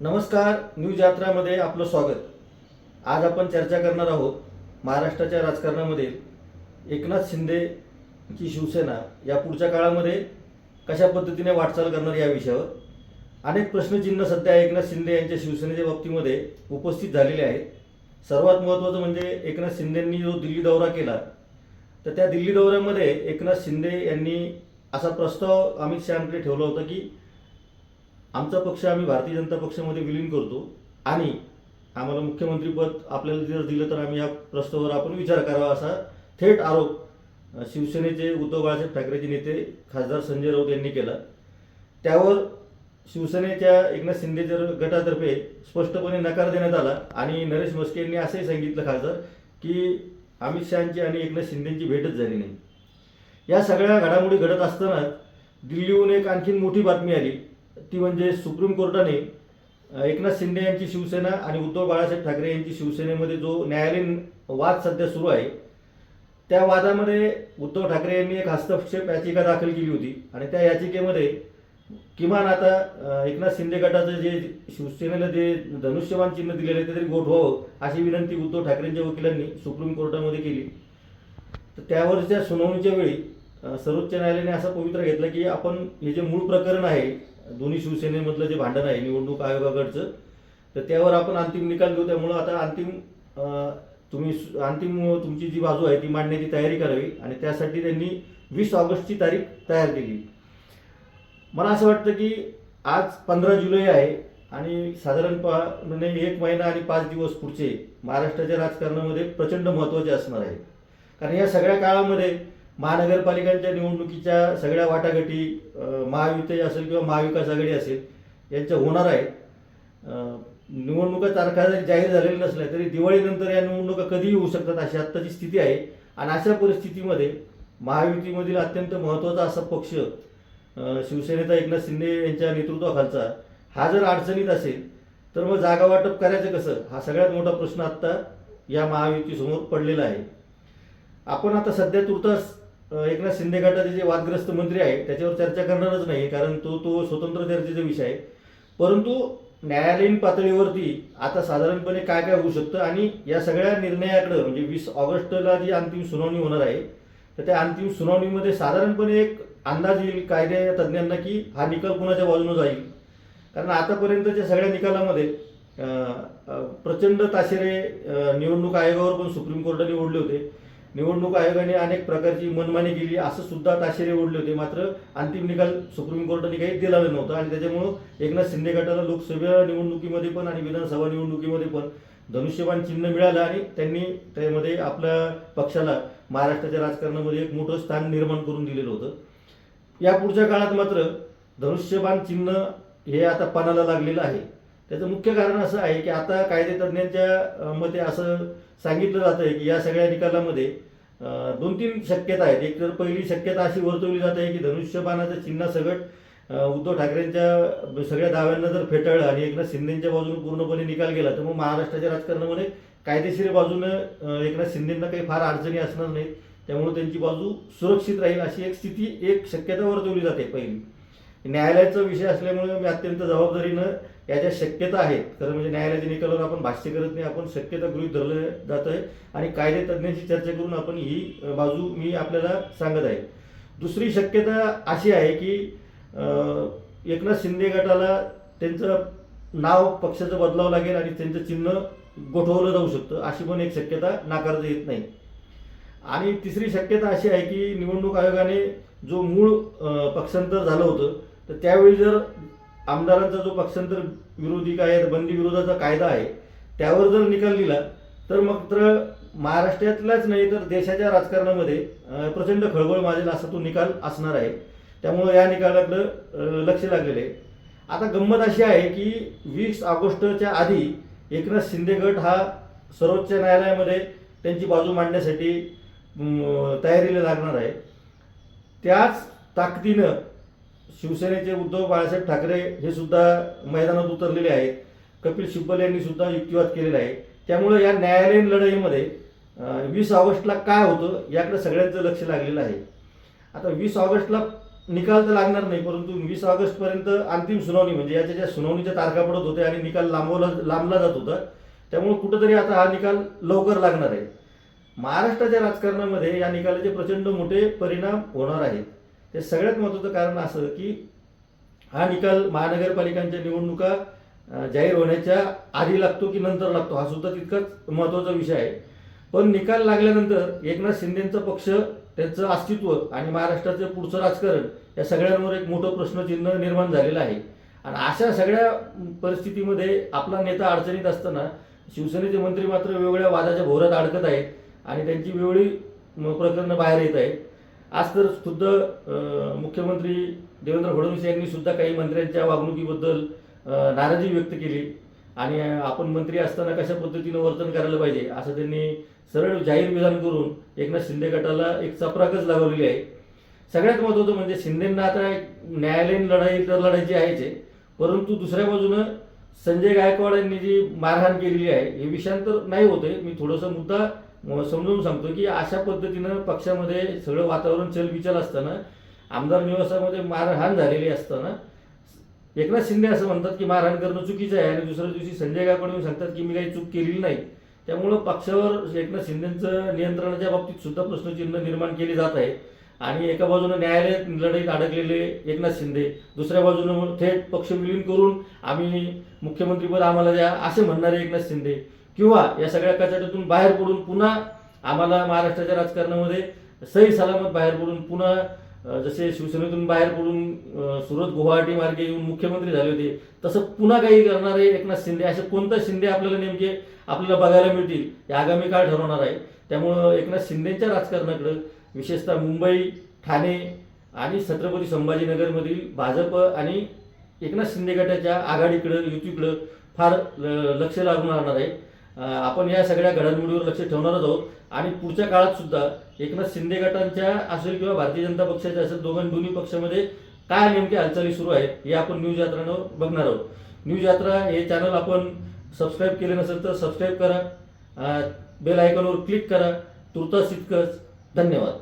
नमस्कार न्यूज यात्रामध्ये आपलं स्वागत. आज आपण चर्चा करणार आहोत महाराष्ट्राच्या राजकारणामध्ये एकनाथ शिंदेची शिवसेना या पुढच्या काळामध्ये कशा पद्धतीने वाटचाल करणार या विषयावर. अनेक प्रश्नचिन्ह सध्या एकनाथ शिंदे यांच्या शिवसेनेच्या बाबतीमध्ये उपस्थित झालेले आहेत. सर्वात महत्त्वाचं म्हणजे एकनाथ शिंदेंनी जो दिल्ली दौरा केला तर त्या दिल्ली दौऱ्यामध्ये एकनाथ शिंदे यांनी असा प्रस्ताव अमित शहाकडे ठेवला होता की आमचा पक्ष आम्ही भारतीय जनता पक्षामध्ये विलीन करतो. आणि आम्हाला मुख्यमंत्रीपद आपल्याला जर दिलं तर आम्ही या प्रस्तावावर आपण विचार करावा असा थेट आरोप शिवसेनेचे उद्धव बाळासाहेब ठाकरेचे नेते खासदार संजय राऊत यांनी केला. त्यावर शिवसेनेच्या एकनाथ शिंदेच्या गटातर्फे स्पष्टपणे नकार देण्यात आला आणि नरेश मस्के यांनी असंही सांगितलं खासदार की अमित शहाची आणि एकनाथ शिंदेची भेटच झाली नाही. या सगळ्या घडामोडी घडत असताना दिल्लीहून एक आणखीन मोठी बातमी आली. ती म्हणजे सुप्रीम कोर्टाने एकनाथ शिंदे यांची शिवसेना आणि उद्धव बाळासाहेब ठाकरे यांची शिवसेनेमध्ये जो न्यायालयीन वाद सध्या सुरू आहे त्या वादामध्ये उद्धव ठाकरे यांनी एक हस्तक्षेप याचिका दाखल केली होती. आणि त्या याचिकेमध्ये किमान आता एकनाथ शिंदे गटाचं जे शिवसेनेला जे धनुष्यमान चिन्ह दिलेलं आहे ते तरी व्हावं अशी विनंती उद्धव ठाकरेंच्या वकिलांनी सुप्रीम कोर्टामध्ये केली. तर त्यावरच्या सुनावणीच्या वेळी सर्वोच्च न्यायालयाने असा पवित्र घेतला की आपण हे जे मूळ प्रकरण आहे दोन्ही शिवसेनेमधलं जे भांडण आहे निवडणूक आयोगाकडचं तर त्यावर आपण अंतिम निकाल घेऊ. त्यामुळं आता अंतिम तुम्ही अंतिम तुमची जी बाजू आहे ती मांडण्याची तयारी करावी आणि त्यासाठी त्यांनी वीस ऑगस्टची तारीख तयार केली. मला असं वाटतं की आज पंधरा जुलै आहे आणि साधारणपणे एक महिना आणि पाच दिवस पुढचे महाराष्ट्राच्या राजकारणामध्ये प्रचंड महत्त्वाचे असणार आहे. कारण या सगळ्या काळामध्ये महानगरपालिकांच्या निवडणुकीच्या सगळ्या वाटाघाटी महायुती असेल किंवा महाविकास आघाडी असेल यांच्या होणार आहेत. निवडणुका तारखा जरी जाहीर झालेल्या नसल्या तरी दिवाळीनंतर या निवडणुका कधीही होऊ शकतात अशी आत्ताची स्थिती आहे. आणि अशा परिस्थितीमध्ये महायुतीमधील अत्यंत महत्त्वाचा असा पक्ष शिवसेनेचा एकनाथ शिंदे यांच्या नेतृत्वाखालचा हा जर अडचणीत असेल तर मग जागा वाटप करायचं कसं? हा सगळ्यात मोठा प्रश्न आत्ता या महायुतीसमोर पडलेला आहे. आपण आता सध्या तुर्तास एकनाथ शिंदे गटाचे जे वादग्रस्त मंत्री आहे त्याच्यावर चर्चा करणारच नाही कारण तो तो स्वतंत्र चर्चेचा विषय आहे. परंतु न्यायालयीन पातळीवरती आता साधारणपणे काय काय होऊ शकतं? आणि या सगळ्या निर्णयाकडं म्हणजे वीस ऑगस्टला जी अंतिम सुनावणी होणार आहे तर त्या अंतिम सुनावणीमध्ये साधारणपणे एक अंदाज येईल कायदे तज्ज्ञांना की हा निकाल कुणाच्या बाजूने जाईल? कारण आतापर्यंतच्या सगळ्या निकालामध्ये प्रचंड ताशेरे निवडणूक आयोगावर पण सुप्रीम कोर्टाने ओढले होते. निवडणूक आयोगाने अनेक प्रकारची मनमानी केली. असं सुद्धा ताशेरे ओढले होते. मात्र अंतिम निकाल सुप्रीम कोर्टाने काही दिलेला नव्हता आणि त्याच्यामुळं एकनाथ शिंदे गटाला लोकसभा निवडणुकीमध्ये पण आणि विधानसभा निवडणुकीमध्ये पण धनुष्यबाण चिन्ह मिळालं आणि त्यांनी त्यामध्ये आपल्या पक्षाला महाराष्ट्राच्या राजकारणामध्ये एक मोठं स्थान निर्माण करून दिलेलं होतं. या पुढच्या काळात मात्र धनुष्यबाण चिन्ह हे आता पणाला लागलेलं आहे. त्याचं मुख्य कारण असं आहे की आता कायदे तज्ज्ञांच्या मते असं सांगितलं जातं आहे की या सगळ्या निकालामध्ये दोन तीन शक्यता आहेत. एक तर पहिली शक्यता अशी वर्तवली जात आहे की धनुष्यबाणाचं चिन्ह सगट उद्धव ठाकरेंच्या सगळ्या दाव्यांना जर फेटाळलं आणि एकनाथ शिंदेच्या बाजूने पूर्णपणे निकाल गेला तर मग महाराष्ट्राच्या राजकारणामध्ये कायदेशीर बाजूनं एकनाथ शिंदेंना काही फार अडचणी असणार नाहीत. त्यामुळे त्यांची बाजू सुरक्षित राहील अशी एक स्थिती एक शक्यता वर्तवली जाते पहिली. न्यायालयाचा विषय असल्यामुळे मी अत्यंत जबाबदारीनं या ज्या शक्यता आहेत. खरं म्हणजे न्यायालयाच्या निकालावर आपण भाष्य करत नाही आपण शक्यता गृहीत धरलं जात आहे आणि कायदे तज्ज्ञांशी चर्चा करून आपण ही बाजू मी आपल्याला सांगत आहे. दुसरी शक्यता अशी आहे की एकनाथ शिंदे गटाला त्यांचं नाव पक्षाचं बदलावं लागेल आणि त्यांचं चिन्ह गोठवलं जाऊ शकतं अशी पण एक शक्यता नाकारता येत नाही. आणि तिसरी शक्यता अशी आहे की निवडणूक आयोगाने जो मूळ पक्षांतर झालं होतं तर त्यावेळी जर आमदारांचा जो पक्षांतर विरोधी काय बंदी विरोधाचा कायदा आहे त्यावर जर निकाल दिला तर मात्र महाराष्ट्रातलाच नाही तर देशाच्या राजकारणामध्ये प्रचंड खळबळ माजेल असा तो निकाल असणार आहे. त्यामुळं या निकालाकडं लक्ष लागलेलं आहे. आता गंमत अशी आहे की वीस ऑगस्टच्या आधी एकनाथ शिंदे गट हा सर्वोच्च न्यायालयामध्ये त्यांची बाजू मांडण्यासाठी तयारीला लागणार आहे. त्याच ताकदीनं शिवसेनेचे उद्धव बाळासाहेब ठाकरे हे सुद्धा मैदानात उतरलेले आहेत. कपिल सिब्बल यांनी सुद्धा युक्तिवाद केलेला आहे. त्यामुळे या न्यायालयीन लढाईमध्ये वीस ऑगस्टला काय होतं याकडे सगळ्यांचं लक्ष लागलेलं आहे. आता वीस ऑगस्टला निकाल तर लागणार नाही परंतु वीस ऑगस्टपर्यंत अंतिम सुनावणी म्हणजे याच्या ज्या सुनावणीच्या तारखा पडत होत्या आणि निकाल लांबवला लांबला जात होता त्यामुळे कुठंतरी आता हा निकाल लवकर लागणार आहे. महाराष्ट्राच्या राजकारणामध्ये या निकालाचे प्रचंड मोठे परिणाम होणार आहेत. ते सगळ्यात महत्त्वाचं कारण असं की हा निकाल महानगरपालिकांच्या निवडणुका जाहीर होण्याच्या आधी लागतो की नंतर लागतो हा सुद्धा तितकाच महत्त्वाचा विषय आहे. पण निकाल लागल्यानंतर एकनाथ शिंदेचा पक्ष त्यांचं अस्तित्व आणि महाराष्ट्राचं पुढचं राजकारण या सगळ्यांवर एक मोठं प्रश्नचिन्ह निर्माण झालेलं आहे. आणि अशा सगळ्या परिस्थितीमध्ये आपला नेता अडचणीत असताना शिवसेनेचे मंत्री मात्र वेगवेगळ्या वादाच्या भोवऱ्यात अडकत आहेत. आणि त्यांची वेळी प्रकरणं बाहेर येत आहेत. आज तर खुद्द मुख्यमंत्री देवेंद्र फडणवीस यांनी सुद्धा काही मंत्र्यांच्या वागणुकीबद्दल नाराजी व्यक्त केली. आणि आपण मंत्री असताना कशा पद्धतीनं वर्तन करायला पाहिजे असं त्यांनी सरळ जाहीर विधान करून एकनाथ शिंदे गटाला एक चपराकच लागवलेली आहे. सगळ्यात महत्त्वाचं म्हणजे शिंदेंना आता एक न्यायालयीन लढाई तर लढायची आहेच आहे. परंतु दुसऱ्या बाजूनं संजय गायकवाड यांनी जी मारहाण केलेली आहे हे विषयांतर नाही होते मी थोडंसं मुद्दा समजून सांगतो की अशा पद्धतीनं पक्षामध्ये सगळं वातावरण चलबिचल असताना आमदार निवासामध्ये मारहाण झालेली असताना एकनाथ शिंदे असं म्हणतात की मारहाण करणं चुकीचं आहे आणि दुसऱ्या दिवशी संजय गायकवाड येऊन सांगतात की मी काही चूक केलेली नाही. त्यामुळं पक्षावर एकनाथ शिंदेचं नियंत्रणाच्या बाबतीत सुद्धा प्रश्नचिन्ह निर्माण केले जात आहे. आणि एका बाजूनं न्यायालयात लढाईत अडकलेले एकनाथ शिंदे दुसऱ्या बाजूनं थेट पक्ष विलीन करून आम्ही मुख्यमंत्रीपद आम्हाला द्या असे म्हणणारे एकनाथ शिंदे. किंवा या सगळ्या कचाट्यातून बाहेर पडून पुन्हा आम्हाला महाराष्ट्राच्या राजकारणामध्ये सही सलामत बाहेर पडून पुन्हा जसे शिवसेनेतून बाहेर पडून सुरत गुवाहाटी मार्गे येऊन मुख्यमंत्री झाले होते तसं पुन्हा काही करणारे एकनाथ शिंदे असे कोणता शिंदे आपल्याला नेमके आपल्याला बघायला मिळतील हे आगामी काळ ठरवणार आहे. त्यामुळं एकनाथ शिंदेच्या राजकारणाकडं विशेषतः मुंबई ठाणे आणि छत्रपती संभाजीनगरमधील भाजप आणि एकनाथ शिंदे गटाच्या आघाडीकडं युतीकडं फार ल- लक्ष लागून राहणार आहे. आपण या सगळ्या घडामोडीवर लक्ष ठेवणारच आहोत. आणि पुढच्या काळात सुद्धा एकनाथ शिंदे गटांच्या असेल किंवा भारतीय जनता पक्षाच्या असेल दोघां दोन्ही पक्षामध्ये काय नेमक्या हालचाली सुरू आहेत हे आपण न्यूज यात्रांवर बघणार आहोत. न्यूज यात्रा हे चॅनल आपण सबस्क्राईब केले नसेल तर सबस्क्राईब करा. बेल आयकॉनवर क्लिक करा. तुर्तास इतकंच. धन्यवाद.